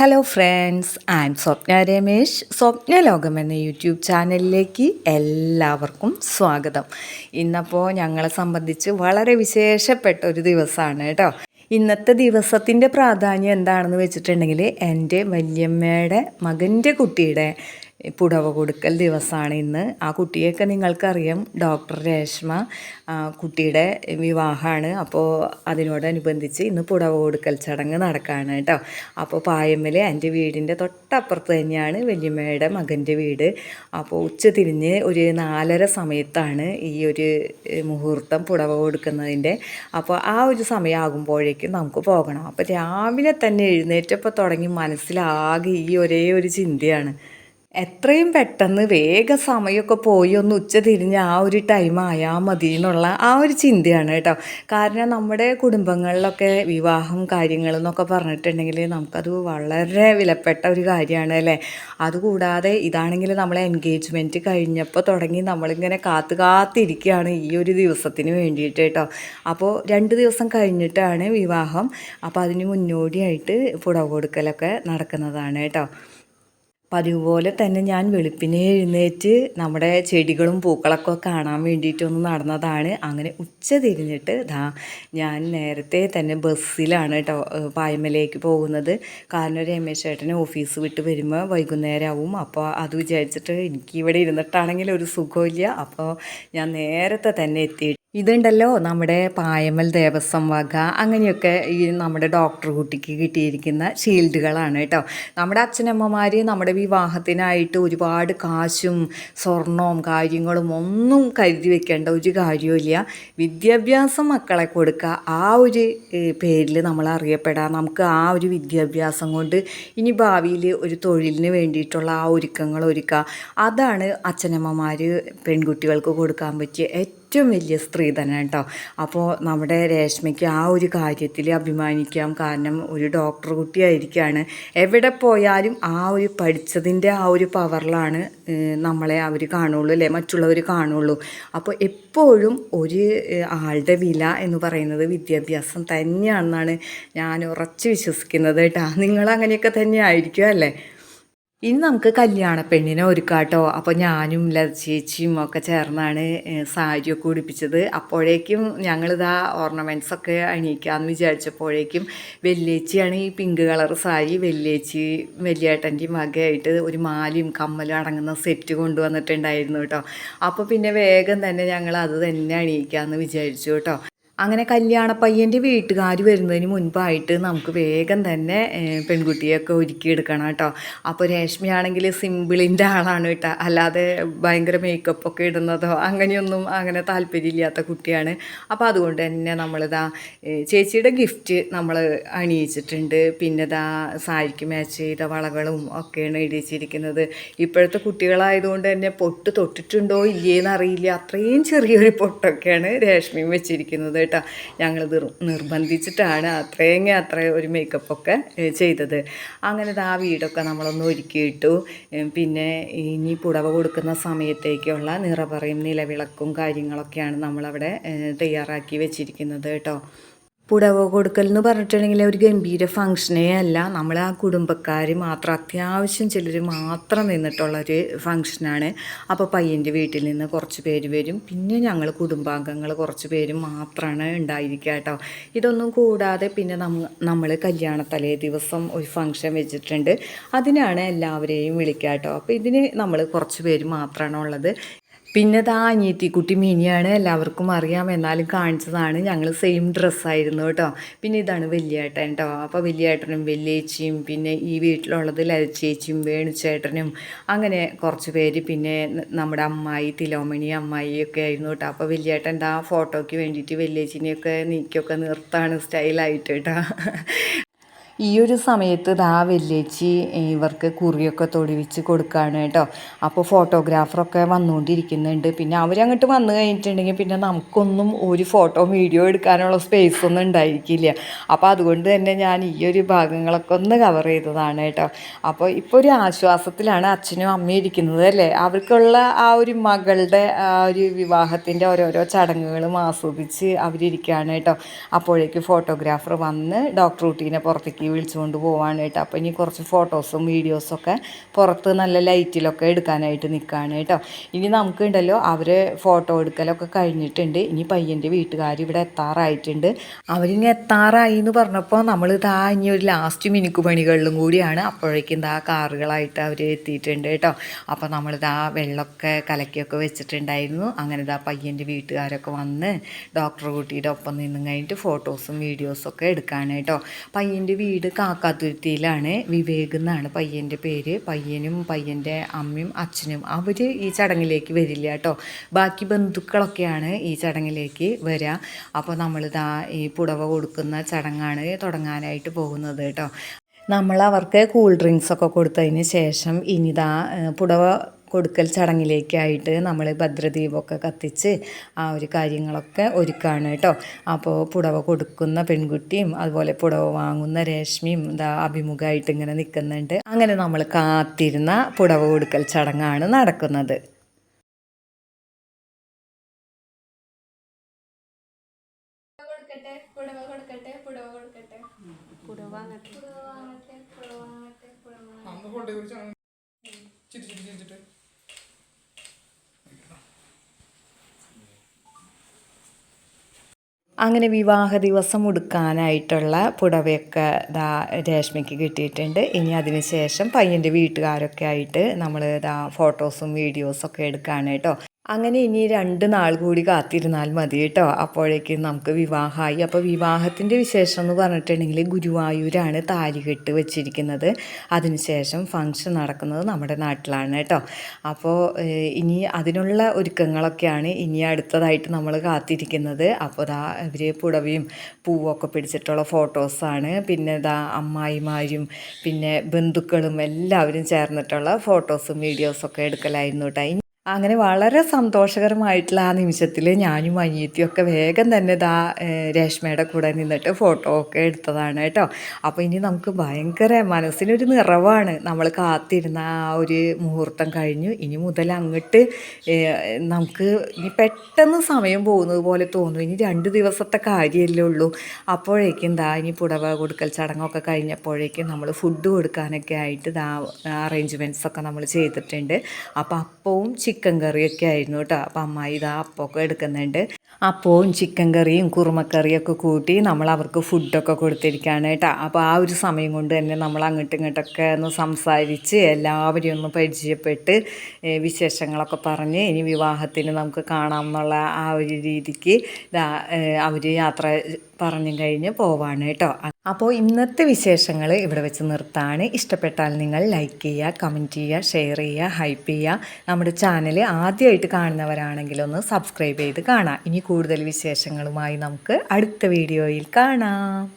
Hello friends M Swapna Ramesh Swapna Lokam എന്ന YouTube ചാനലിലേക്ക് എല്ലാവർക്കും സ്വാഗതം. ഇന്നപ്പോൾ ഞങ്ങളെ സംബന്ധിച്ച് വളരെ വിശേഷപ്പെട്ട ഒരു ദിവസമാണ് കേട്ടോ. ഇന്നത്തെ ദിവസത്തിന്റെ പ്രാധാന്യം എന്താണെന്ന് വെച്ചിട്ടുണ്ടെങ്കിൽ എന്റെ വല്യമ്മയുടെ മകന്റെ കുട്ടിയുടെ പുടവ കൊടുക്കൽ ദിവസമാണ് ഇന്ന്. ആ കുട്ടിയൊക്കെ നിങ്ങൾക്കറിയാം. ഡോക്ടർ രേഷ്മ കുട്ടിയുടെ വിവാഹമാണ്. അപ്പോൾ അതിനോടനുബന്ധിച്ച് ഇന്ന് പുടവ കൊടുക്കൽ ചടങ്ങ് നടക്കുകയാണ് കേട്ടോ. അപ്പോൾ പായമ്മൽ എന്റെ വീടിന്റെ തൊട്ടപ്പുറത്ത് തന്നെയാണ് വല്യമ്മയുടെ മകന്റെ വീട്. അപ്പോൾ ഉച്ച തിരിഞ്ഞ് ഒരു നാലര സമയത്താണ് ഈ ഒരു മുഹൂർത്തം പുടവ കൊടുക്കുന്നതിന്റെ. അപ്പോൾ ആ ഒരു സമയമാകുമ്പോഴേക്കും നമുക്ക് പോകണം. അപ്പോൾ രാവിലെ തന്നെ എഴുന്നേറ്റപ്പോൾ തുടങ്ങി മനസ്സിലാകെ ഈ ഒരേ ഒരു ചിന്തയാണ്. എത്രയും പെട്ടെന്ന് വേഗ സമയമൊക്കെ പോയി ഒന്ന് ഉച്ച തിരിഞ്ഞ് ആ ഒരു ടൈം ആയാൽ മതി എന്നുള്ള ആ ഒരു ചിന്തയാണ് കേട്ടോ. കാരണം നമ്മുടെ കുടുംബങ്ങളിലൊക്കെ വിവാഹം കാര്യങ്ങൾ എന്നൊക്കെ പറഞ്ഞിട്ടുണ്ടെങ്കിൽ നമുക്കത് വളരെ വിലപ്പെട്ട ഒരു കാര്യമാണ് അല്ലേ? അതുകൂടാതെ ഇതാണെങ്കിൽ നമ്മളെ എൻഗേജ്മെന്റ് കഴിഞ്ഞപ്പോൾ തുടങ്ങി നമ്മളിങ്ങനെ കാത്തു കാത്തിരിക്കുകയാണ് ഈ ഒരു ദിവസത്തിന് വേണ്ടിയിട്ട് കേട്ടോ. അപ്പോൾ രണ്ട് ദിവസം കഴിഞ്ഞിട്ടാണ് വിവാഹം. അപ്പോൾ അതിന് മുന്നോടിയായിട്ട് പുടവ കൊടുക്കലൊക്കെ നടക്കുന്നതാണ് കേട്ടോ. പതിവ് പോലെ തന്നെ ഞാൻ വെളുപ്പിനെ എഴുന്നേറ്റ് നമ്മുടെ ചെടികളും പൂക്കളൊക്കെ കാണാൻ വേണ്ടിയിട്ടൊന്ന് നടന്നതാണ്. അങ്ങനെ ഉച്ച തിരിഞ്ഞിട്ട് ദാ ഞാൻ നേരത്തെ തന്നെ ബസ്സിലാണ് കേട്ടോ പായ്മലേക്ക് പോകുന്നത്. കാരണം രമേശ് ചേട്ടനെ ഓഫീസ് വിട്ട് വരുമ്പോൾ വൈകുന്നേരമാവും അപ്പോൾ അത് വിചാരിച്ചിട്ട് എനിക്ക് ഇവിടെ ഇരുന്നിട്ടാണെങ്കിൽ ഒരു സുഖമില്ല. അപ്പോൾ ഞാൻ നേരത്തെ തന്നെ എത്തി ഇതുണ്ടല്ലോ നമ്മുടെ പായമൽ ദേവസ്വം വക അങ്ങനെയൊക്കെ ഈ നമ്മുടെ ഡോക്ടർ കുട്ടിക്ക് കിട്ടിയിരിക്കുന്ന ഷീൽഡുകളാണ് കേട്ടോ. നമ്മുടെ അച്ഛനമ്മമാർ നമ്മുടെ വിവാഹത്തിനായിട്ട് ഒരുപാട് കാശും സ്വർണവും കാര്യങ്ങളും ഒന്നും കരുതി വെക്കേണ്ട ഒരു കാര്യമില്ല വിദ്യാഭ്യാസം മക്കളെ കൊടുക്കുക ആ ഒരു പേരിൽ നമ്മൾ അറിയപ്പെടാം. നമുക്ക് ആ ഒരു വിദ്യാഭ്യാസം കൊണ്ട് ഇനി ഭാവിയിൽ ഒരു തൊഴിലിന് വേണ്ടിയിട്ടുള്ള ആ ഒരുക്കങ്ങൾ ഒരുക്കുക. അതാണ് അച്ഛനമ്മമാർ പെൺകുട്ടികൾക്ക് കൊടുക്കാൻ പറ്റിയ ഏറ്റവും വലിയ സ്ത്രീ തന്നെ കേട്ടോ. അപ്പോൾ നമ്മുടെ രേഷ്മയ്ക്ക് ആ ഒരു കാര്യത്തിൽ അഭിമാനിക്കാം. കാരണം ഒരു ഡോക്ടർ കുട്ടിയായിരിക്കുകയാണ് എവിടെ പോയാലും ആ ഒരു പഠിച്ചതിന്റെ ആ ഒരു പവറിലാണ് നമ്മളെ അവർ കാണുള്ളൂ അല്ലേ? മറ്റുള്ളവർ കാണുള്ളൂ. അപ്പോൾ എപ്പോഴും ഒരു ആളുടെ വില എന്ന് പറയുന്നത് വിദ്യാഭ്യാസം തന്നെയാണെന്നാണ് ഞാൻ ഉറച്ച് വിശ്വസിക്കുന്നത് കേട്ടോ. നിങ്ങൾ അങ്ങനെയൊക്കെ തന്നെ ആയിരിക്കും അല്ലേ? ഇനി നമുക്ക് കല്യാണ പെണ്ണിനെ ഒരുക്കാട്ടോ. അപ്പോൾ ഞാനും ലത ചേച്ചിയും ഒക്കെ ചേർന്നാണ് സാരിയൊക്കെ ഉടുപ്പിച്ചത്. അപ്പോഴേക്കും ഞങ്ങളിതാ ഓർണമെന്റ്സ് ഒക്കെ അണിയിക്കാമെന്ന് വിചാരിച്ചപ്പോഴേക്കും വെല്ലേച്ചിയാണ് ഈ പിങ്ക് കളർ സാരി വെല്ലേച്ചി വലിയേട്ടന്റെയും വകയായിട്ട് ഒരു മാലയും കമ്മലും അടങ്ങുന്ന സെറ്റ് കൊണ്ടുവന്നിട്ടുണ്ടായിരുന്നു കേട്ടോ. അപ്പോൾ പിന്നെ വേഗം തന്നെ ഞങ്ങൾ അത് തന്നെ അണിയിക്കാമെന്ന് വിചാരിച്ചു കേട്ടോ. അങ്ങനെ കല്യാണ പയ്യന്റെ വീട്ടുകാർ വരുന്നതിന് മുൻപായിട്ട് നമുക്ക് വേഗം തന്നെ പെൺകുട്ടിയൊക്കെ ഒരുക്കിയെടുക്കണം കേട്ടോ. അപ്പോൾ രേഷ്മയാണെങ്കിൽ സിമ്പിളിന്റെ ആളാണ് കേട്ടോ. അല്ലാതെ ഭയങ്കര മേക്കപ്പ് ഒക്കെ ഇടുന്നതോ അങ്ങനെയൊന്നും അങ്ങനെ താല്പര്യമില്ലാത്ത കുട്ടിയാണ്. അപ്പോൾ അതുകൊണ്ട് തന്നെ നമ്മളിതാ ചേച്ചിയുടെ ഗിഫ്റ്റ് നമ്മൾ അണിയിച്ചിട്ടുണ്ട്. പിന്നെ ഇതാ സാരിക്ക് മാച്ച് ചെയ്ത വളകളും ഒക്കെയാണ് ഇടിച്ചിരിക്കുന്നത് ഇപ്പോഴത്തെ കുട്ടികളായതുകൊണ്ട് തന്നെ പൊട്ട് തൊട്ടിട്ടുണ്ടോ ഇല്ലേന്ന് അറിയില്ല. അത്രയും ചെറിയൊരു പൊട്ടൊക്കെയാണ് രേഷ്മയും വെച്ചിരിക്കുന്നത് കേട്ടോ. ഞങ്ങൾ നിർബന്ധിച്ചിട്ടാണ് അത്രയും അത്ര ഒരു മേക്കപ്പൊക്കെ ചെയ്തത്. അങ്ങനെ ആ വീടൊക്കെ നമ്മളൊന്ന് ഒരുക്കിയിട്ടു. പിന്നെ ഇനി പുടവ കൊടുക്കുന്ന സമയത്തേക്കുള്ള നിറപറയും നിലവിളക്കും കാര്യങ്ങളൊക്കെയാണ് നമ്മളവിടെ തയ്യാറാക്കി വെച്ചിരിക്കുന്നത് കേട്ടോ. പുടവ കൊടുക്കൽ എന്ന് പറഞ്ഞിട്ടുണ്ടെങ്കിൽ ഒരു ഗംഭീര ഫംഗ്ഷനേ അല്ല. നമ്മൾ ആ കുടുംബക്കാർ മാത്രം അത്യാവശ്യം ചിലർ മാത്രം നിന്നിട്ടുള്ളൊരു ഫംഗ്ഷനാണ് അപ്പോൾ പയ്യന്റെ വീട്ടിൽ നിന്ന് കുറച്ച് പേര് വരും. പിന്നെ ഞങ്ങൾ കുടുംബാംഗങ്ങൾ കുറച്ച് പേര് മാത്രമാണ് ഉണ്ടായിരിക്കുക കേട്ടോ. ഇതൊന്നും കൂടാതെ പിന്നെ നമ്മ നമ്മൾ കല്യാണ തലേ ദിവസം ഒരു ഫംഗ്ഷൻ വെച്ചിട്ടുണ്ട്. അതിനാണ് എല്ലാവരെയും വിളിക്കുക കേട്ടോ. അപ്പോൾ ഇതിന് നമ്മൾ കുറച്ച് പേര് മാത്രമാണ് ഉള്ളത്. പിന്നെ ദാ അനിയത്തിക്കുട്ടി മിനിയാണ് എല്ലാവർക്കും അറിയാം. എന്നാലും കാണിച്ചതാണ് ഞങ്ങൾ സെയിം ഡ്രസ്സായിരുന്നു കേട്ടോ. പിന്നെ ഇതാണ് വലിയേട്ടൻ കേട്ടോ അപ്പോൾ വലിയേട്ടനും വലിയേച്ചിയും പിന്നെ ഈ വീട്ടിലുള്ളത് ലരച്ചേച്ചിയും വേണുചേട്ടനും അങ്ങനെ കുറച്ച് പേര് പിന്നെ നമ്മുടെ അമ്മായി തിലോമണി അമ്മായി ഒക്കെ ആയിരുന്നു കേട്ടോ അപ്പോൾ വലിയേട്ടൻ ആ ഫോട്ടോയ്ക്ക് വേണ്ടിയിട്ട് വലിയേച്ചിനെയൊക്കെ നീക്കിയൊക്കെ നിർത്താണ് സ്റ്റൈലായിട്ട് കേട്ടോ ഈ ഒരു സമയത്ത് ദാ വെല്ലേച്ചി ഇവർക്ക് കുറിയൊക്കെ തൊടിവിച്ച് കൊടുക്കുകയാണ് കേട്ടോ അപ്പോൾ ഫോട്ടോഗ്രാഫറൊക്കെ വന്നുകൊണ്ടിരിക്കുന്നുണ്ട് പിന്നെ അവരങ്ങോട്ട് വന്നു കഴിഞ്ഞിട്ടുണ്ടെങ്കിൽ പിന്നെ നമുക്കൊന്നും ഒരു ഫോട്ടോ വീഡിയോ എടുക്കാനുള്ള സ്പേസ് ഒന്നും ഉണ്ടായിരിക്കില്ല. അപ്പോൾ അതുകൊണ്ട് തന്നെ ഞാൻ ഈ ഒരു ഭാഗങ്ങളൊക്കെ ഒന്ന് കവർ ചെയ്തതാണ് കേട്ടോ അപ്പോൾ ഇപ്പോൾ ഒരു ആശ്വാസത്തിലാണ് അച്ഛനും അമ്മയും ഇരിക്കുന്നത് അല്ലേ? അവർക്കുള്ള ആ ഒരു മകളുടെ ആ ഒരു വിവാഹത്തിന്റെ ഓരോരോ ചടങ്ങുകളും ആസ്വദിച്ച് അവരിയ്ക്കുകയാണ് കേട്ടോ അപ്പോഴേക്ക് ഫോട്ടോഗ്രാഫർ വന്ന് ഡോക്ടർ റൂട്ടീനെ പുറത്തേക്ക് വിളിച്ചുകൊണ്ട് പോവാണ് കേട്ടോ അപ്പോൾ ഇനി കുറച്ച് ഫോട്ടോസും വീഡിയോസൊക്കെ പുറത്ത് നല്ല ലൈറ്റിലൊക്കെ എടുക്കാനായിട്ട് നിൽക്കുകയാണ് കേട്ടോ. ഇനി നമുക്ക് ഉണ്ടല്ലോ അവർ ഫോട്ടോ എടുക്കലൊക്കെ കഴിഞ്ഞിട്ടുണ്ട്. ഇനി പയ്യന്റെ വീട്ടുകാർ ഇവിടെ എത്താറായിട്ടുണ്ട്. അവരിനി എത്താറായി എന്ന് പറഞ്ഞപ്പോൾ നമ്മൾ ഇതാ ഇനി ഒരു ലാസ്റ്റ് മിനുക്ക് പണികളിലും കൂടിയാണ്. അപ്പോഴേക്കും ഇതാ കാറുകളായിട്ട് അവർ എത്തിയിട്ടുണ്ട് കേട്ടോ. അപ്പോൾ നമ്മളിതാ വെള്ളമൊക്കെ കലക്കിയൊക്കെ വെച്ചിട്ടുണ്ടായിരുന്നു. അങ്ങനെ ഇതാ പയ്യന്റെ വീട്ടുകാരൊക്കെ വന്ന് ഡോക്ടർ കുട്ടിയുടെ ഒപ്പം നിന്നും കഴിഞ്ഞിട്ട് ഫോട്ടോസും വീഡിയോസും ഒക്കെ എടുക്കാണ് കേട്ടോ. പയ്യന്റെ വീട് കാക്കാത്തുരുത്തിയിലാണ് വിവേക് എന്നാണ് പയ്യന്റെ പേര്. പയ്യനും പയ്യന്റെ അമ്മയും അച്ഛനും അവർ ഈ ചടങ്ങിലേക്ക് വരില്ല കേട്ടോ. ബാക്കി ബന്ധുക്കളൊക്കെയാണ് ഈ ചടങ്ങിലേക്ക് വരിക അപ്പോൾ നമ്മളിതാ ഈ പുടവ കൊടുക്കുന്ന ചടങ്ങാണ് തുടങ്ങാനായിട്ട് പോകുന്നത് കേട്ടോ. നമ്മൾ അവർക്ക് കൂൾ ഡ്രിങ്ക്സ് ഒക്കെ കൊടുത്തതിന് ശേഷം ഇനിതാ പുടവ കൊടുക്കൽ ചടങ്ങിലേക്കായിട്ട് നമ്മൾ ഭദ്രദീപമൊക്കെ കത്തിച്ച് ആ ഒരു കാര്യങ്ങളൊക്കെ ഒരുക്കാണ് കേട്ടോ അപ്പോൾ പുടവ കൊടുക്കുന്ന പെൺകുട്ടിയും അതുപോലെ പുടവ വാങ്ങുന്ന രേഷ്മിയും എന്താ അഭിമുഖമായിട്ട് ഇങ്ങനെ നിൽക്കുന്നുണ്ട് അങ്ങനെ നമ്മൾ കാത്തിരുന്ന പുടവ കൊടുക്കൽ ചടങ്ങാണ് നടക്കുന്നത് പുടവ കൊടുക്കട്ടെ പുടവ കൊടുക്കട്ടെ പുടവ പുടവ പുടവ അങ്ങനെ വിവാഹ ദിവസം ഉടുക്കാനായിട്ടുള്ള പുടവയൊക്കെ ദാ രേഷ്മയ്ക്ക് കിട്ടിയിട്ടുണ്ട്. ഇനി അതിന് ശേഷം പയ്യന്റെ വീട്ടുകാരൊക്കെ ആയിട്ട് നമ്മൾ ദാ ഫോട്ടോസും വീഡിയോസൊക്കെ എടുക്കുകയാണ് കേട്ടോ. അങ്ങനെ ഇനി രണ്ട് നാൾ കൂടി കാത്തിരുന്നാൽ മതി കേട്ടോ. അപ്പോഴേക്കും നമുക്ക് വിവാഹമായി. അപ്പോൾ വിവാഹത്തിന്റെ വിശേഷം എന്ന് പറഞ്ഞിട്ടുണ്ടെങ്കിൽ ഗുരുവായൂരാണ് താലികെട്ട് വെച്ചിരിക്കുന്നത്. അതിനുശേഷം ഫംഗ്ഷൻ നടക്കുന്നത് നമ്മുടെ നാട്ടിലാണ് കേട്ടോ. അപ്പോൾ ഇനി അതിനുള്ള ഒരുക്കങ്ങളൊക്കെയാണ് ഇനി അടുത്തതായിട്ട് നമ്മൾ കാത്തിരിക്കുന്നത്. അപ്പോൾ ദാ ഇവർ പുടവയും പൂവൊക്കെ പിടിച്ചിട്ടുള്ള ഫോട്ടോസാണ് പിന്നെ ദാ അമ്മായിമാരും പിന്നെ ബന്ധുക്കളും എല്ലാവരും ചേർന്നിട്ടുള്ള ഫോട്ടോസും വീഡിയോസൊക്കെ എടുക്കലായിരുന്നു കേട്ടോ. അങ്ങനെ വളരെ സന്തോഷകരമായിട്ടുള്ള ആ നിമിഷത്തിൽ ഞാനും അനിയത്തിയും ഒക്കെ വേഗം തന്നെ ഇതാ രേഷ്മയുടെ കൂടെ നിന്നിട്ട് ഫോട്ടോ ഒക്കെ എടുത്തതാണ് കേട്ടോ. അപ്പോൾ ഇനി നമുക്ക് ഭയങ്കര മനസ്സിനൊരു നിറവാണ്. നമ്മൾ കാത്തിരുന്ന ആ ഒരു മുഹൂർത്തം കഴിഞ്ഞു. ഇനി മുതൽ അങ്ങോട്ട് നമുക്ക് ഇനി പെട്ടെന്ന് സമയം പോകുന്നത് പോലെ തോന്നും. ഇനി രണ്ട് ദിവസത്തെ കാര്യമല്ലേ ഉള്ളൂ. അപ്പോഴേക്കും ദാ ഇനി പുടവ കൊടുക്കൽ ചടങ്ങൊക്കെ കഴിഞ്ഞപ്പോഴേക്കും നമ്മൾ ഫുഡ് കൊടുക്കാനൊക്കെ ആയിട്ട് ദാ അറേഞ്ച്മെന്റ്സ് ഒക്കെ നമ്മൾ ചെയ്തിട്ടുണ്ട്. അപ്പോൾ അപ്പവും ചിക്കൻ കറിയൊക്കെ ആയിരുന്നു കേട്ടോ. അപ്പോൾ അമ്മായി ഇതാ അപ്പമൊക്കെ എടുക്കുന്നുണ്ട്. അപ്പവും ചിക്കൻ കറിയും കുറുമക്കറിയൊക്കെ കൂട്ടി നമ്മൾ അവർക്ക് ഫുഡൊക്കെ കൊടുത്തിരിക്കുകയാണ് കേട്ടോ. അപ്പോൾ ആ ഒരു സമയം കൊണ്ട് തന്നെ നമ്മൾ അങ്ങോട്ടും ഇങ്ങോട്ടൊക്കെ ഒന്ന് സംസാരിച്ച് എല്ലാവരെയും ഒന്ന് പരിചയപ്പെട്ട് വിശേഷങ്ങളൊക്കെ പറഞ്ഞ് ഇനി വിവാഹത്തിന് നമുക്ക് കാണാം എന്നുള്ള ആ ഒരു രീതിക്ക് അവർ യാത്ര പറഞ്ഞു കഴിഞ്ഞ് പോവാണ് കേട്ടോ. അപ്പോൾ ഇന്നത്തെ വിശേഷങ്ങൾ ഇവിടെ വെച്ച് നിർത്താണ്. ഇഷ്ടപ്പെട്ടാൽ നിങ്ങൾ ലൈക്ക് ചെയ്യുക കമന്റ് ചെയ്യുക ഷെയർ ചെയ്യുക ഹൈപ്പ് ചെയ്യുക. നമ്മുടെ ചാനൽ ആദ്യമായിട്ട് കാണുന്നവരാണെങ്കിൽ ഒന്ന് സബ്സ്ക്രൈബ് ചെയ്ത് കാണാം. ഇനി കൂടുതൽ വിശേഷങ്ങളുമായി നമുക്ക് അടുത്ത വീഡിയോയിൽ കാണാം.